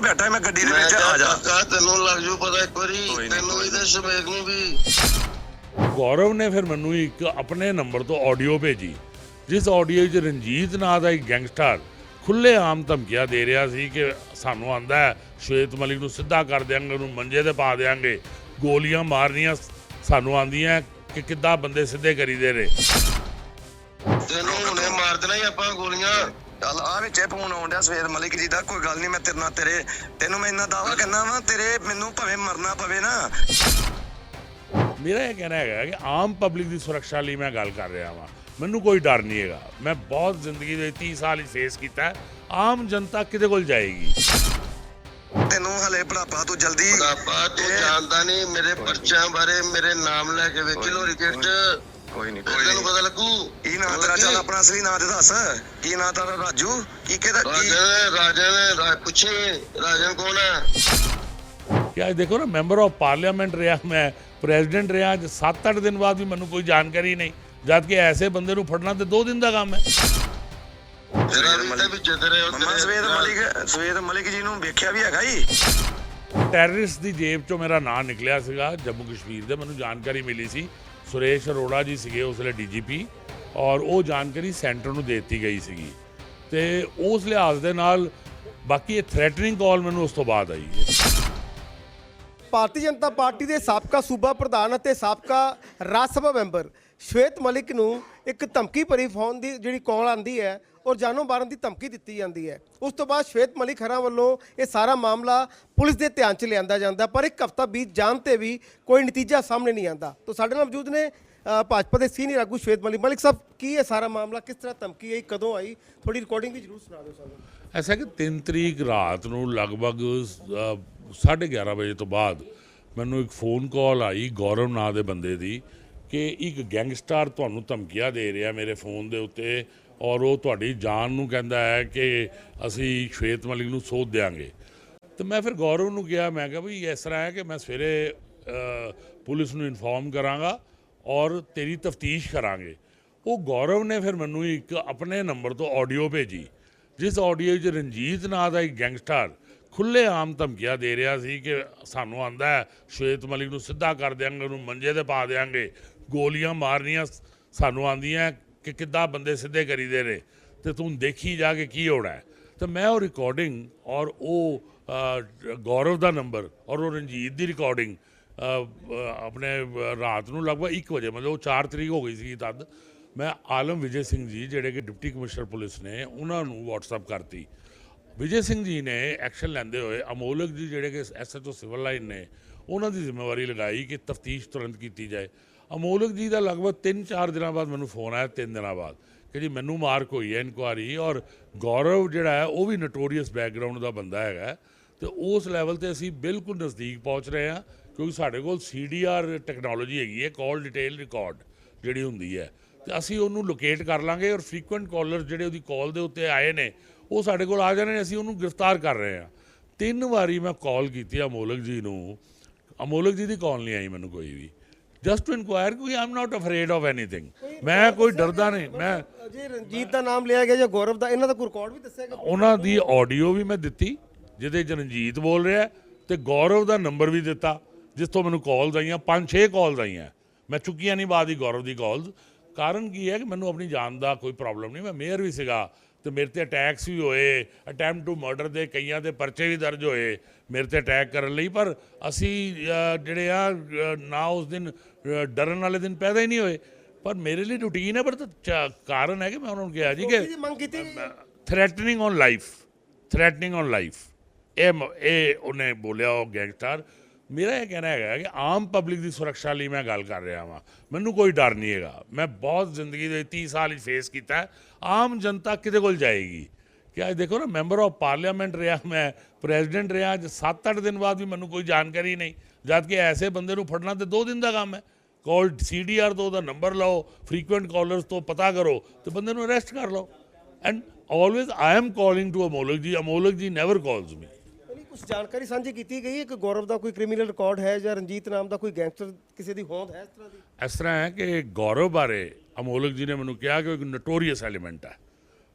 ਹੀ ਬੈਠਾ ਮੈਂ ਗੱਡੀ ਦੇ ਵਿੱਚ ਆ ਜਾ। ਕਾਕਾ ਤੈਨੂੰ ਲੱਗ ਜੂ ਪਤਾ ਇੱਕ ਵਾਰੀ ਤੈਨੂੰ ਤੇ ਸ਼ਮੇਕ ਨੂੰ। ਵੀ। ਗੌਰਵ ਨੇ ਫਿਰ ਮੈਨੂੰ ਇੱਕ ਆਪਣੇ ਨੰਬਰ ਤੋਂ ਆਡੀਓ ਭੇਜੀ ਜਿਸ ਆਡੀਓ 'ਚ ਰਣਜੀਤ ਨਾਂ ਦਾ ਇੱਕ ਗੈਂਗਸਟਰ ਖੁੱਲੇ ਆਮ ਧਮਕੀਆਂ ਦੇ ਰਿਹਾ ਸੀ ਕਿ ਸਾਨੂੰ ਆਂਦਾ ਹੈ ਸ਼ਵੇਤ ਮਲਿਕ ਨੂੰ ਸਿੱਧਾ ਕਰ ਦਿਆਂਗੇ ਉਹਨੂੰ ਮੰਜੇ ਤੇ ਪਾ ਦਿਆਂਗੇ ਗੋਲੀਆਂ ਮਾਰਨੀਆਂ ਸਾਨੂੰ ਆਂਦੀਆਂ ਕਿ ਕਿੱਦਾਂ ਬੰਦੇ ਸਿੱਧੇ ਕਰੀਦੇ ਨੇ। ਤੈਨੂੰ ਹੁਣੇ ਮਾਰ ਦੇਣਾ ਹੀ ਆਪਾਂ ਗੋਲੀਆਂ। ਚੱਲ ਆ ਵਿੱਚ ਫੋਨ ਆਉਣ ਡਿਆ ਸਵੇਰ ਮਲਿਕ ਜੀ ਦਾ ਕੋਈ ਗੱਲ ਨਹੀਂ ਮੈਂ ਤੇਰੇ ਨਾਲ ਤੇਰੇ ਤੈਨੂੰ ਮੈਂ ਇੰਨਾ ਦਾਵਾ ਕਰਨਾ ਵਾ ਤੇਰੇ ਮੈਨੂੰ ਭਾਵੇਂ ਮਰਨਾ ਪਵੇ ਨਾ। ਮੇਰਾ ਇਹ ਕਹਿਣਾ ਹੈਗਾ ਕਿ ਆਮ ਪਬਲਿਕ ਦੀ ਸੁਰੱਖਿਆ ਲਈ ਮੈਂ ਗੱਲ ਕਰ ਰਿਹਾ ਹਾਂ ਮੈਨੂੰ ਕੋਈ ਡਰ ਨਹੀਂ ਹੈਗਾ। ਮੈਂ ਬਹੁਤ ਜ਼ਿੰਦਗੀ ਦੇ 30 ਸਾਲ ਹੀ ਫੇਸ ਕੀਤਾ ਹੈ। ਆਮ ਜਨਤਾ ਕਿਹਦੇ ਕੋਲ ਜਾਏਗੀ? ਤੈਨੂੰ ਹਲੇ ਬੁਢਾਪਾ ਤੂੰ ਜਲਦੀ ਬਾਬਾ ਤੂੰ ਜਾਣਦਾ ਨਹੀਂ ਮੇਰੇ ਪਰਚਿਆਂ ਬਾਰੇ ਮੇਰੇ ਨਾਮ ਲੈ ਕੇ ਵੇਖੀ ਲੋ ਰਿਕਟ ਕੋਈ ਨਹੀਂ ਤੈਨੂੰ ਪਤਾ ਲੱਗੂ। ਕੀ ਨਾਂ ਤੇਰਾ? ਚੱਲ ਆਪਣਾ ਅਸਲੀ ਨਾਂ ਤੇ ਦੱਸ। ਕੀ ਨਾਂ ਤੇਰਾ ਰਾਜੂ? ਕੀ ਕਿਹਦਾ ਕੀ ਰਾਜਨ ਰਾਜਨ ਪੁੱਛੇ। ਰਾਜਨ ਕੌਣ ਹੈ? ਕਿ ਅੱਜ ਦੇਖੋ ਨਾ ਮੈਂਬਰ ਆਫ ਪਾਰਲੀਮੈਂਟ ਰਿਹਾ ਮੈਂ ਪ੍ਰੈਜ਼ੀਡੈਂਟ ਰਿਹਾ। ਅੱਜ 7-8 ਦਿਨ ਬਾਅਦ ਵੀ ਮੈਨੂੰ ਕੋਈ ਜਾਣਕਾਰੀ ਨਹੀਂ। ਜਦ ਕਿ ਐਸੇ ਬੰਦੇ ਨੂੰ ਫੜਨਾ ਤੇ 2 ਦਿਨ ਦਾ ਕੰਮ ਹੈ। ਤੇਰਾ ਵੀ ਤੇ ਵਿੱਚ ਤੇਰੇ ਉਹ ਮਮਾ ਸਵੇਦ ਮਲਿਕ ਸਵੇਦ ਮਲਿਕ ਜੀ ਨੂੰ ਵੇਖਿਆ ਵੀ ਹੈਗਾ ਹੀ ਟੈਰਰਿਸਟ ਦੀ ਜੇਬ ਚੋਂ ਮੇਰਾ ਨਾਮ ਨਿਕਲਿਆ ਸੀਗਾ ਜੰਮੂ ਕਸ਼ਮੀਰ ਦੇ। ਮੈਨੂੰ ਜਾਣਕਾਰੀ ਮਿਲੀ ਸੀ। ਸੁਰੇਸ਼ ਅਰੋੜਾ ਜੀ ਸੀਗੇ ਉਸ ਵੇਲੇ ਡੀਜੀਪੀ ਔਰ ਉਹ ਜਾਣਕਾਰੀ ਸੈਂਟਰ ਨੂੰ ਦੇ ਦਿੱਤੀ ਗਈ ਸੀਗੀ। ਤੇ ਉਸ ਲਿਹਾਜ਼ ਦੇ ਨਾਲ ਬਾਕੀ ਇਹ ਥ੍ਰੈਟਨਿੰਗ ਕਾਲ ਮੈਨੂੰ ਉਸ ਤੋਂ ਬਾਅਦ ਆਈ। ਹੈ ਭਾਰਤੀ ਜਨਤਾ ਪਾਰਟੀ ਦੇ ਸਾਬਕਾ ਸੂਬਾ ਪ੍ਰਧਾਨ ਅਤੇ ਸਾਬਕਾ ਰਾਜ ਸਭਾ ਮੈਂਬਰ ਸ਼ਵੇਤ ਮਲਿਕ ਨੂੰ ਇੱਕ ਧਮਕੀ ਭਰੀ ਫੋਨ ਦੀ ਜਿਹੜੀ ਕਾਲ ਆਂਦੀ ਹੈ ਔਰ ਜਾਨੋਂ ਮਾਰਨ ਦੀ ਧਮਕੀ ਦਿੱਤੀ ਜਾਂਦੀ ਹੈ ਉਸ ਤੋਂ ਬਾਅਦ ਸ਼ਵੇਤ ਮਲਿਕ ਹਰਾਂ ਵੱਲੋਂ ਇਹ ਸਾਰਾ ਮਾਮਲਾ ਪੁਲਿਸ ਦੇ ਧਿਆਨ 'ਚ ਲਿਆਂਦਾ ਜਾਂਦਾ ਪਰ ਇੱਕ ਹਫ਼ਤਾ ਬੀਤ ਜਾਣ ਤੇ ਵੀ ਕੋਈ ਨਤੀਜਾ ਸਾਹਮਣੇ ਨਹੀਂ ਆਂਦਾ ਤਾਂ ਸਾਡੇ ਨਾਲ ਮੌਜੂਦ ਨੇ ਭਾਜਪਾ ਦੇ ਸੀਨੀਅਰ ਆਗੂ ਸ਼ਵੇਤ ਮਲਿਕ ਮਲਿਕ ਸਾਹਿਬ ਕੀ ਹੈ ਸਾਰਾ ਮਾਮਲਾ ਕਿਸ ਤਰ੍ਹਾਂ ਧਮਕੀ ਆਈ ਕਦੋਂ ਆਈ ਥੋੜੀ ਰਿਕਾਰਡਿੰਗ ਵੀ ਜ਼ਰੂਰ ਸੁਣਾ ਦਿਓ ਸਾਨੂੰ ਐਸਾ ਕਿ 3 ਤਰੀਕ ਰਾਤ ਨੂੰ ਲਗਭਗ 11:30 ਵਜੇ ਤੋਂ ਬਾਅਦ ਮੈਨੂੰ ਇੱਕ ਫੋਨ ਕਾਲ ਆਈ ਗੌਰਵ ਨਾਂ ਦੇ ਬੰਦੇ ਦੀ ਕਿ ਇੱਕ ਗੈਂਗਸਟਰ ਤੁਹਾਨੂੰ ਧਮਕੀਆਂ ਦੇ ਰਿਹਾ ਮੇਰੇ ਫੋਨ ਦੇ ਉੱਤੇ ਔਰ ਉਹ ਤੁਹਾਡੀ ਜਾਨ ਨੂੰ ਕਹਿੰਦਾ ਹੈ ਕਿ ਅਸੀਂ ਸ਼ਵੇਤ ਮਲਿਕ ਨੂੰ ਸੋਧ ਦਿਆਂਗੇ। ਤੇ ਮੈਂ ਫਿਰ ਗੌਰਵ ਨੂੰ ਕਿਹਾ ਮੈਂ ਕਿਹਾ ਵੀ ਇਸ ਤਰ੍ਹਾਂ ਹੈ ਕਿ ਮੈਂ ਸਵੇਰੇ ਪੁਲਿਸ ਨੂੰ ਇਨਫੋਰਮ ਕਰਾਂਗਾ ਔਰ ਤੇਰੀ ਤਫਤੀਸ਼ ਕਰਾਂਗੇ। ਉਹ ਗੌਰਵ ਨੇ ਫਿਰ ਮੈਨੂੰ ਇੱਕ ਆਪਣੇ ਨੰਬਰ ਤੋਂ ਆਡੀਓ ਭੇਜੀ, ਜਿਸ ਆਡੀਓ 'ਚ ਰਣਜੀਤ ਨਾਂ ਦਾ ਇੱਕ ਗੈਂਗਸਟਰ ਖੁੱਲੇ ਆਮ ਧਮਕੀਆਂ ਦੇ ਰਿਹਾ ਸੀ ਕਿ ਸਾਨੂੰ ਆਂਦਾ ਸ਼ਵੇਤ ਮਲਿਕ ਨੂੰ ਸਿੱਧਾ ਕਰ ਦਿਆਂਗੇ, ਉਹਨੂੰ ਮੰਜੇ ਤੇ ਪਾ ਦਿਆਂਗੇ। ਗੋਲੀਆਂ ਮਾਰਨੀਆਂ ਸਾਨੂੰ ਆਂਦੀਆਂ ਕਿ ਕਿੱਦਾਂ ਬੰਦੇ ਸਿੱਧੇ ਕਰੀਦੇ ਨੇ ਤੇ ਤੂੰ ਦੇਖੀ ਜਾ ਕੇ ਕੀ ਹੋਣਾ ਹੈ। ਤੇ ਮੈਂ ਉਹ ਰਿਕਾਰਡਿੰਗ ਔਰ ਉਹ ਗੌਰਵ ਦਾ ਨੰਬਰ ਔਰ ਉਹ ਰਣਜੀਤ ਦੀ ਰਿਕਾਰਡਿੰਗ ਆਪਣੇ ਰਾਤ ਨੂੰ ਲਗਭਗ 1 ਵਜੇ, ਮਤਲਬ ਉਹ 4 ਤਰੀਕ ਹੋ ਗਈ ਸੀ ਤਦ, ਮੈਂ ਆਲਮ ਵਿਜੇ ਸਿੰਘ ਜੀ ਜਿਹੜੇ ਕਿ ਡਿਪਟੀ ਕਮਿਸ਼ਨਰ ਪੁਲਿਸ ਨੇ, ਉਹਨਾਂ ਨੂੰ WhatsApp ਕਰਤੀ। ਵਿਜੇ ਸਿੰਘ ਜੀ ਨੇ ਐਕਸ਼ਨ ਲੈਂਦੇ ਹੋਏ ਅਮੋਲਕ ਜੀ ਜਿਹੜੇ ਕਿ ਐਸਐਚਓ ਸਿਵਲ ਲਾਈਨ ਨੇ, ਉਹਨਾਂ ਦੀ ਜ਼ਿੰਮੇਵਾਰੀ ਲਗਾਈ ਕਿ ਤਫਤੀਸ਼ ਤੁਰੰਤ ਕੀਤੀ ਜਾਏ। ਅਮੋਲਕ ਜੀ ਦਾ ਲਗਭਗ 3-4 ਦਿਨਾਂ ਬਾਅਦ ਮੈਨੂੰ ਫੋਨ ਆਇਆ 3 ਦਿਨਾਂ ਬਾਅਦ ਕਿ ਜੀ ਮੈਨੂੰ ਮਾਰਕ ਹੋਈ ਹੈ ਇਨਕੁਆਰੀ ਔਰ ਗੌਰਵ ਜਿਹੜਾ ਹੈ, ਉਹ ਵੀ ਨਟੋਰੀਅਸ ਬੈਕਗ੍ਰਾਉਂਡ ਦਾ ਬੰਦਾ ਹੈਗਾ ਤੇ ਉਸ ਲੈਵਲ ਤੇ ਅਸੀਂ ਬਿਲਕੁਲ ਨਜ਼ਦੀਕ ਪਹੁੰਚ ਰਹੇ ਹਾਂ ਕਿਉਂਕਿ ਸਾਡੇ ਕੋਲ ਸੀਡੀਆਰ ਟੈਕਨੋਲੋਜੀ ਹੈਗੀ ਹੈ ਕਾਲ ਡਿਟੇਲ ਰਿਕਾਰਡ ਜਿਹੜੀ ਹੁੰਦੀ ਹੈ। ਤੇ ਅਸੀਂ ਉਹਨੂੰ ਲੋਕੇਟ ਕਰ ਲਾਂਗੇ ਔਰ ਫ੍ਰੀਕੁਐਂਟ ਕਾਲਰ ਜਿਹੜੇ ਉਹਦੀ ਕਾਲ ਦੇ ਉੱਤੇ ਆਏ ਨੇ, ਉਹ ਸਾਡੇ ਕੋਲ ਆ ਜਾਣੇ ਨੇ, ਅਸੀਂ ਉਹਨੂੰ ਗ੍ਰਿਫਤਾਰ ਕਰ ਰਹੇ ਹਾਂ। ਤਿੰਨ ਵਾਰੀ ਮੈਂ ਕਾਲ ਕੀਤੀ ਅਮੋਲਕ ਜੀ ਨੂੰ। ਅਮੋਲਕ ਜੀ ਦੀ ਕਾਲ ਨਹੀਂ ਆਈ ਮੈਨੂੰ ਕੋਈ ਵੀ। ਜਸਟ ਟੂ ਇਨਕੁਆਇਰ ਕਿ I'm not afraid of anything ਮੈਂ ਕੋਈ ਡਰਦਾ ਨਹੀਂ ਮੈਂ ਜੇ ਰਣਜੀਤ ਦਾ ਨਾਮ ਲਿਆ ਗਿਆ ਜਾਂ ਗੌਰਵ ਦਾ ਇਹਨਾਂ ਦਾ ਕੋਈ ਰਿਕਾਰਡ ਵੀ ਦੱਸਿਆ ਗਿਆ ਉਹਨਾਂ ਦੀ ਆਡੀਓ ਵੀ ਮੈਂ ਦਿੱਤੀ ਜਿਹਦੇ 'ਚ ਰਣਜੀਤ ਬੋਲ ਰਿਹਾ ਤੇ ਗੌਰਵ ਦਾ ਨੰਬਰ ਵੀ ਦਿੱਤਾ ਜਿਸ ਤੋਂ ਮੈਨੂੰ ਕਾਲਸ ਆਈਆਂ ਪੰਜ ਛੇ ਕਾਲਸ ਆਈਆਂ ਮੈਂ ਚੁੱਕੀਆਂ ਨਹੀਂ ਬਾਅਦ ਹੀ ਗੌਰਵ ਦੀ ਕਾਲਸ ਕਾਰਨ ਕੀ ਹੈ ਕਿ ਮੈਨੂੰ ਆਪਣੀ ਜਾਨ ਦਾ ਕੋਈ ਪ੍ਰੋਬਲਮ ਨਹੀਂ ਮੈਂ ਮੇਅਰ ਵੀ ਸੀਗਾ ਤੇ ਮੇਰੇ ਤੇ ਅਟੈਕਸ ਵੀ ਹੋਏ ਅਟੈਂਪਟ ਟੂ ਮਰਡਰ ਦੇ ਕਈਆਂ ਦੇ ਪਰਚੇ ਵੀ ਦਰਜ ਹੋਏ ਮੇਰੇ ਤੇ ਅਟੈਕ ਕਰਨ ਲਈ ਪਰ ਅਸੀਂ ਜਿਹੜੇ ਆ ਨਾ ਉਸ ਦਿਨ ਡਰਨ ਵਾਲੇ ਦਿਨ ਪੈਦਾ ਹੀ ਨਹੀਂ ਹੋਏ। ਪਰ ਮੇਰੇ ਲਈ ਰੁਟੀਨ ਹੈ ਪਰ ਕਾਰਨ ਹੈ ਕਿ ਮੈਂ ਉਹਨਾਂ ਨੂੰ ਕਿਹਾ ਜੀ ਕਿ। Threatening on life threatening on life ਇਹ ਇਹ ਉਹਨੇ ਬੋਲਿਆ ਉਹ ਗੈਂਗਸਟਰ ਮੇਰਾ ਇਹ ਕਹਿਣਾ ਹੈਗਾ ਕਿ ਆਮ ਪਬਲਿਕ ਦੀ ਸੁਰੱਖਿਆ ਲਈ ਮੈਂ ਗੱਲ ਕਰ ਰਿਹਾ ਹਾਂ ਮੈਨੂੰ ਕੋਈ ਡਰ ਨਹੀਂ ਹੈਗਾ। ਮੈਂ ਬਹੁਤ ਜ਼ਿੰਦਗੀ ਦੇ 30 ਸਾਲ ਹੀ ਫੇਸ ਕੀਤਾ ਆਮ ਜਨਤਾ ਕਿਤੇ ਕੋਲ ਜਾਏਗੀ? ਕਿ ਅੱਜ ਦੇਖੋ ਨਾ ਮੈਂਬਰ ਆਫ ਪਾਰਲੀਮੈਂਟ ਰਿਹਾ, ਮੈਂ ਪ੍ਰੈਜ਼ੀਡੈਂਟ ਰਿਹਾ, ਅੱਜ 7-8 ਦਿਨ ਬਾਅਦ ਵੀ ਮੈਨੂੰ ਕੋਈ ਜਾਣਕਾਰੀ ਨਹੀਂ। ਜਦ ਕਿ ਐਸੇ ਬੰਦੇ ਨੂੰ ਫੜਨਾ ਤੇ 2 ਦਿਨ ਦਾ ਕੰਮ ਹੈ। ਕਾਲ ਸੀਡੀਆਰ ਤੋਂ ਉਹਦਾ ਨੰਬਰ ਲਓ ਫ੍ਰੀਕੁਐਂਟ ਕਾਲਰਸ ਤੋਂ ਪਤਾ ਕਰੋ ਤੇ ਬੰਦੇ ਨੂੰ ਅਰੈਸਟ ਕਰ ਲਓ। And always I am calling to Amolak ji Amolak ji never ਕਾਲਸ ਮੀ ਕੁਝ ਜਾਣਕਾਰੀ ਸਾਂਝੀ ਕੀਤੀ ਗਈ ਹੈ? ਕਿ ਗੌਰਵ ਦਾ ਕੋਈ ਕ੍ਰਿਮੀਨਲ ਰਿਕਾਰਡ ਹੈ ਜਾਂ ਰਣਜੀਤ ਨਾਮ ਦਾ ਕੋਈ ਗੈਂਗਸਟਰ ਕਿਸੇ ਦੀ ਹੋਂਦ ਹੈ ਇਸ ਤਰ੍ਹਾਂ ਦੀ? ਇਸ ਤਰ੍ਹਾਂ ਹੈ ਕਿ ਗੌਰਵ ਬਾਰੇ ਅਮੋਲਕ ਜੀ ਨੇ ਮੈਨੂੰ ਕਿਹਾ ਕਿ ਉਹ ਇੱਕ ਨਟੋਰੀਅਸ ਐਲੀਮੈਂਟ ਹੈ।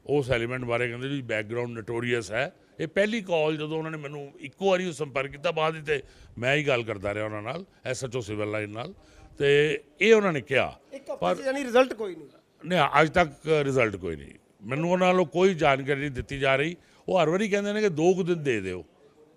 ਉਸ ਐਲੀਮੈਂਟ ਬਾਰੇ ਕਹਿੰਦੇ ਵੀ ਬੈਕਗ੍ਰਾਉਂਡ ਨਟੋਰੀਅਸ ਹੈ। ਇਹ ਪਹਿਲੀ ਕਾਲ ਜਦੋਂ ਉਹਨਾਂ ਨੇ ਮੈਨੂੰ ਇੱਕੋ ਵਾਰੀ ਸੰਪਰਕ ਕੀਤਾ ਬਾਅਦ ਤੇ ਮੈਂ ਹੀ ਗੱਲ ਕਰਦਾ ਰਿਹਾ ਉਹਨਾਂ ਨਾਲ ਐਸਐਚਓ ਸਿਵਲ ਲਾਈਨ ਨਾਲ। ਤੇ ਇਹ ਉਹਨਾਂ ਨੇ ਕਿਹਾ 'ਚ ਯਾਨੀ ਰਿਜ਼ਲਟ ਕੋਈ ਨਹੀਂ। ਨਹੀਂ ਅੱਜ ਤੱਕ ਰਿਜ਼ਲਟ ਕੋਈ ਨਹੀਂ। ਮੈਨੂੰ ਉਹਨਾਂ ਵੱਲੋਂ ਕੋਈ ਜਾਣਕਾਰੀ ਨਹੀਂ ਦਿੱਤੀ ਜਾ ਰਹੀ। ਉਹ ਹਰ ਵਾਰੀ ਕਹਿੰਦੇ ਨੇ ਕਿ ਦੋ ਕੁ ਦਿਨ ਦੇ ਦਿਓ।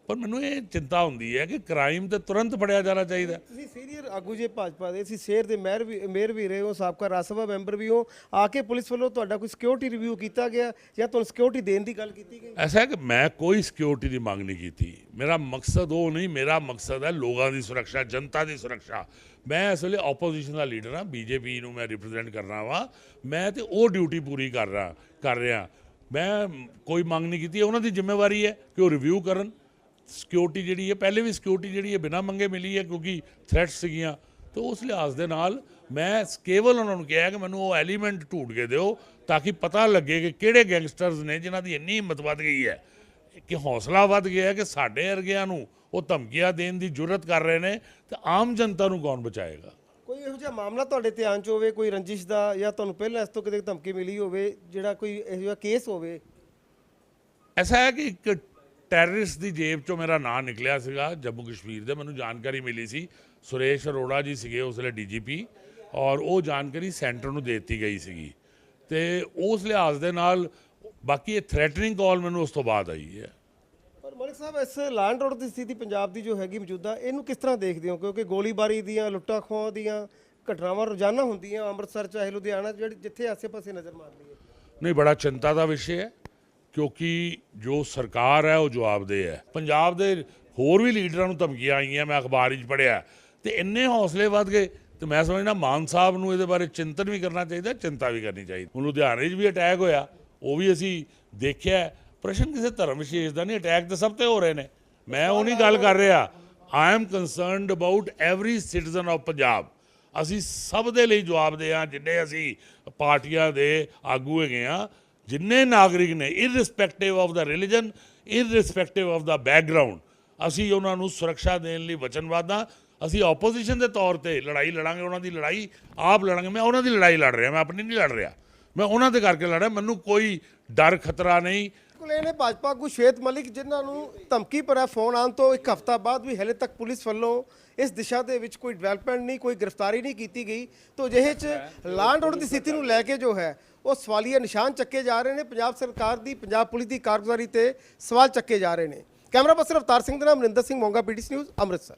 ਪਰ ਮੈਨੂੰ ਇਹ ਚਿੰਤਾ ਹੁੰਦੀ ਹੈ ਕਿ ਕ੍ਰਾਈਮ ਤੇ ਤੁਰੰਤ ਫੜਿਆ ਜਾਣਾ ਚਾਹੀਦਾ ਤੁਸੀਂ ਸੀਨੀਅਰ ਆਗੂ ਜੇ ਭਾਜਪਾ ਦੇ ਤੁਸੀਂ ਸ਼ੇਰ ਦੇ ਮੇਅਰ ਵੀ ਮੇਅਰ ਵੀ ਰਹੇ ਹੋ ਸਾਬਕਾ ਰਾਜ ਸਭਾ ਮੈਂਬਰ ਵੀ ਹੋ ਆ ਕੇ ਪੁਲਿਸ ਵੱਲੋਂ ਤੁਹਾਡਾ ਕੋਈ ਸਿਕਿਉਰਿਟੀ ਰਿਵਿਊ ਕੀਤਾ ਗਿਆ ਜਾਂ ਤੁਹਾਨੂੰ ਸਿਕਿਉਰਿਟੀ ਦੇਣ ਦੀ ਗੱਲ ਕੀਤੀ ਗਈ? ਐਸਾ ਹੈ ਕਿ ਮੈਂ ਕੋਈ ਸਿਕਿਉਰਿਟੀ ਦੀ ਮੰਗ ਨਹੀਂ ਕੀਤੀ। ਮੇਰਾ ਮਕਸਦ ਉਹ ਨਹੀਂ ਮੇਰਾ ਮਕਸਦ ਹੈ ਲੋਕਾਂ ਦੀ ਸੁਰੱਖਿਆ ਜਨਤਾ ਦੀ ਸੁਰੱਖਿਆ। ਮੈਂ ਇਸ ਵੇਲੇ ਆਪੋਜੀਸ਼ਨ ਦਾ ਲੀਡਰ ਹਾਂ ਬੀਜੇਪੀ ਨੂੰ ਮੈਂ ਰਿਪਰੈਜ਼ੈਂਟ ਕਰਨਾ ਵਾ। ਮੈਂ ਤੇ ਉਹ ਡਿਊਟੀ ਪੂਰੀ ਕਰ ਰਹਾ ਕਰ ਰਿਹਾ। ਮੈਂ ਕੋਈ ਮੰਗ ਨਹੀਂ ਕੀਤੀ ਉਹਨਾਂ ਦੀ ਜ਼ਿੰਮੇਵਾਰੀ ਹੈ ਕਿ ਉਹ ਰਿਵਿਊ ਕਰਨ। ਸਿਕਿਉਰਿਟੀ ਜਿਹੜੀ ਹੈ ਪਹਿਲੇ ਵੀ ਸਿਕਿਉਰਿਟੀ ਜਿਹੜੀ ਹੈ ਬਿਨਾਂ ਮੰਗੇ ਮਿਲੀ ਹੈ ਕਿਉਂਕਿ ਥ੍ਰੈਟਸ ਸੀਗੀਆਂ। ਤਾਂ ਉਸ ਲਿਹਾਜ਼ ਦੇ ਨਾਲ ਮੈਂ ਕੇਵਲ ਉਹਨਾਂ ਨੂੰ ਕਿਹਾ ਕਿ ਮੈਨੂੰ ਉਹ ਐਲੀਮੈਂਟ ਢੂੰਡ ਕੇ ਦਿਓ ਤਾਂ ਕਿ ਪਤਾ ਲੱਗੇ ਕਿ ਕਿਹੜੇ ਗੈਂਗਸਟਰਸ ਨੇ ਜਿਨ੍ਹਾਂ ਦੀ ਇੰਨੀ ਹਿੰਮਤ ਵੱਧ ਗਈ ਹੈ। ਕਿ ਹੌਸਲਾ ਵੱਧ ਗਿਆ ਹੈ ਕਿ ਸਾਡੇ ਵਰਗਿਆਂ ਨੂੰ ਉਹ ਧਮਕੀਆਂ ਦੇਣ ਦੀ ਜੁਰਤ ਕਰ ਰਹੇ ਨੇ ਤੇ ਆਮ ਜਨਤਾ ਨੂੰ ਕੌਣ ਬਚਾਏਗਾ? ਕੋਈ ਇਹੋ ਜਿਹਾ ਮਾਮਲਾ ਤੁਹਾਡੇ ਧਿਆਨ 'ਚ ਹੋਵੇ ਕੋਈ ਰੰਜਿਸ਼ ਦਾ ਜਾਂ ਤੁਹਾਨੂੰ ਪਹਿਲਾਂ ਇਸ ਤੋਂ ਕਿਤੇ ਧਮਕੀ ਮਿਲੀ ਹੋਵੇ ਜਿਹੜਾ ਕੋਈ ਇਹੋ ਜਿਹਾ ਕੇਸ ਹੋਵੇ? ਐਸਾ ਹੈ ਕਿ ਇੱਕ ਟੈਰਰਿਸਟ ਦੀ ਜੇਬ ਚੋਂ ਮੇਰਾ ਨਾਂ ਨਿਕਲਿਆ ਸੀਗਾ ਜੰਮੂ ਕਸ਼ਮੀਰ ਦੇ। ਮੈਨੂੰ ਜਾਣਕਾਰੀ ਮਿਲੀ ਸੀ। ਸੁਰੇਸ਼ ਅਰੋੜਾ ਜੀ ਸੀਗੇ ਉਸ ਵੇਲੇ ਡੀਜੀਪੀ ਔਰ ਉਹ ਜਾਣਕਾਰੀ ਸੈਂਟਰ ਨੂੰ ਦੇ ਦਿੱਤੀ ਗਈ ਸੀਗੀ। ਤੇ ਉਸ ਲਿਹਾਜ਼ ਦੇ ਨਾਲ ਬਾਕੀ ਇਹ ਥ੍ਰੈਟਨਿੰਗ ਕਾਲ ਮੈਨੂੰ ਉਸ ਤੋਂ ਬਾਅਦ ਆਈ ਹੈ। ਪਰ ਮਲਿਕ ਸਾਹਿਬ ਇਸ ਲਾਂਡ ਰੋਡ ਦੀ ਸਥਿਤੀ ਪੰਜਾਬ ਦੀ ਜੋ ਹੈਗੀ ਮੌਜੂਦਾ ਇਹਨੂੰ ਕਿਸ ਤਰ੍ਹਾਂ ਦੇਖਦੇ ਹੋ? ਕਿਉਂਕਿ ਗੋਲੀਬਾਰੀ ਦੀਆਂ ਲੁੱਟਾਂ ਖੋਹਾਂ ਦੀਆਂ ਘਟਨਾਵਾਂ ਰੋਜ਼ਾਨਾ ਹੁੰਦੀਆਂ ਅੰਮ੍ਰਿਤਸਰ ਚਾਹੇ ਲੁਧਿਆਣਾ ਜਿਹੜੀ ਜਿੱਥੇ ਆਸੇ-ਪਾਸੇ ਨਜ਼ਰ ਮਾਰਦੀ ਹੈ। ਨਹੀਂ ਬੜਾ ਚਿੰਤਾ ਦਾ ਵਿਸ਼ੇ ਹੈ। ਕਿਉਂਕਿ ਜੋ ਸਰਕਾਰ ਹੈ, ਉਹ ਜਵਾਬਦੇਹ ਹੈ। ਪੰਜਾਬ ਦੇ ਹੋਰ ਵੀ ਲੀਡਰਾਂ ਨੂੰ ਧਮਕੀਆਂ ਆਈਆਂ, ਮੈਂ ਅਖਬਾਰ 'ਚ ਪੜ੍ਹਿਆ। ਤੇ ਇੰਨੇ ਹੌਸਲੇ ਵੱਧ ਗਏ, ਤੇ ਮੈਂ ਸਮਝਦਾ ਮਾਨ ਸਾਹਿਬ ਨੂੰ ਇਹਦੇ ਬਾਰੇ ਚਿੰਤਨ ਵੀ ਕਰਨਾ ਚਾਹੀਦਾ, ਚਿੰਤਾ ਵੀ ਕਰਨੀ ਚਾਹੀਦੀ। ਹੁਣ ਲੁਧਿਆਣੇ 'ਚ ਵੀ ਅਟੈਕ ਹੋਇਆ, ਉਹ ਵੀ ਅਸੀਂ ਦੇਖਿਆ ਪ੍ਰਸ਼ਨ ਕਿਸੇ ਧਰਮ ਵਿਸ਼ੇਸ਼ ਦਾ ਨਹੀਂ ਅਟੈਕ ਤਾਂ ਸਭ ਤੇ ਹੋ ਰਹੇ ਨੇ। ਮੈਂ ਉਹ ਨਹੀਂ ਗੱਲ ਕਰ ਰਿਹਾ। I am concerned about every citizen of Punjab ਅਸੀਂ ਸਭ ਦੇ ਲਈ ਜਵਾਬਦੇਹ ਹਾਂ, ਜਿੰਨੇ ਅਸੀਂ ਪਾਰਟੀਆਂ ਦੇ ਆਗੂ ਹੈਗੇ ਆ ਜਿੰਨੇ ਨਾਗਰਿਕ ਨੇ irrespective of the religion irrespective of the background ਅਸੀਂ ਉਹਨਾਂ ਨੂੰ ਸੁਰੱਖਿਆ ਦੇਣ ਲਈ ਵਚਨਬੱਧ ਹਾਂ। ਅਸੀਂ ਆਪੋਜੀਸ਼ਨ ਦੇ ਤੌਰ ਤੇ ਲੜਾਈ ਲੜਾਂਗੇ, ਉਹਨਾਂ ਦੀ ਲੜਾਈ ਆਪ ਲੜਾਂਗੇ। ਮੈਂ ਉਹਨਾਂ ਦੀ ਲੜਾਈ ਲੜ ਰਿਹਾ, ਮੈਂ ਆਪਣੀ ਨਹੀਂ ਲੜ ਰਿਹਾ। ਮੈਂ ਉਹਨਾਂ ਦੇ ਕਰਕੇ ਲੜ ਰਿਹਾ, ਮੈਨੂੰ ਕੋਈ ਡਰ, ਖਤਰਾ ਨਹੀਂ। ਕੋਲ ਇਹ ਨੇ ਭਾਜਪਾ ਆਗੂ ਸ਼ਵੇਤ ਮਲਿਕ ਜਿਨ੍ਹਾਂ ਨੂੰ ਧਮਕੀ ਭਰਿਆ ਫੋਨ ਆਉਣ ਤੋਂ ਇੱਕ ਹਫ਼ਤਾ ਬਾਅਦ ਵੀ ਹਲੇ ਤੱਕ ਪੁਲਿਸ ਵੱਲੋਂ ਇਸ ਦਿਸ਼ਾ ਦੇ ਵਿੱਚ ਕੋਈ ਡਿਵੈਲਪਮੈਂਟ ਨਹੀਂ, ਕੋਈ ਗ੍ਰਿਫਤਾਰੀ ਨਹੀਂ ਕੀਤੀ ਗਈ। ਤੋਂ ਅਜਿਹੇ 'ਚ ਲਾਂਡ ਰੋਡ ਦੀ ਸਥਿਤੀ ਨੂੰ ਲੈ ਕੇ ਜੋ ਹੈ, ਉਹ ਸਵਾਲੀਆ ਨਿਸ਼ਾਨ ਚੱਕੇ ਜਾ ਰਹੇ ਨੇ। ਪੰਜਾਬ ਸਰਕਾਰ ਦੀ, ਪੰਜਾਬ ਪੁਲਿਸ ਦੀ ਕਾਰਗੁਜ਼ਾਰੀ ਤੇ ਸਵਾਲ ਚੱਕੇ ਜਾ ਰਹੇ ਨੇ। ਕੈਮਰਾ ਪਰਸਨ ਅਵਤਾਰ ਸਿੰਘ ਦੇ ਨਾਲ ਮਨਿੰਦਰ ਸਿੰਘ ਮੋਂਗਾ ਪੀਟੀਸੀ ਨਿਊਜ਼ ਅੰਮ੍ਰਿਤਸਰ।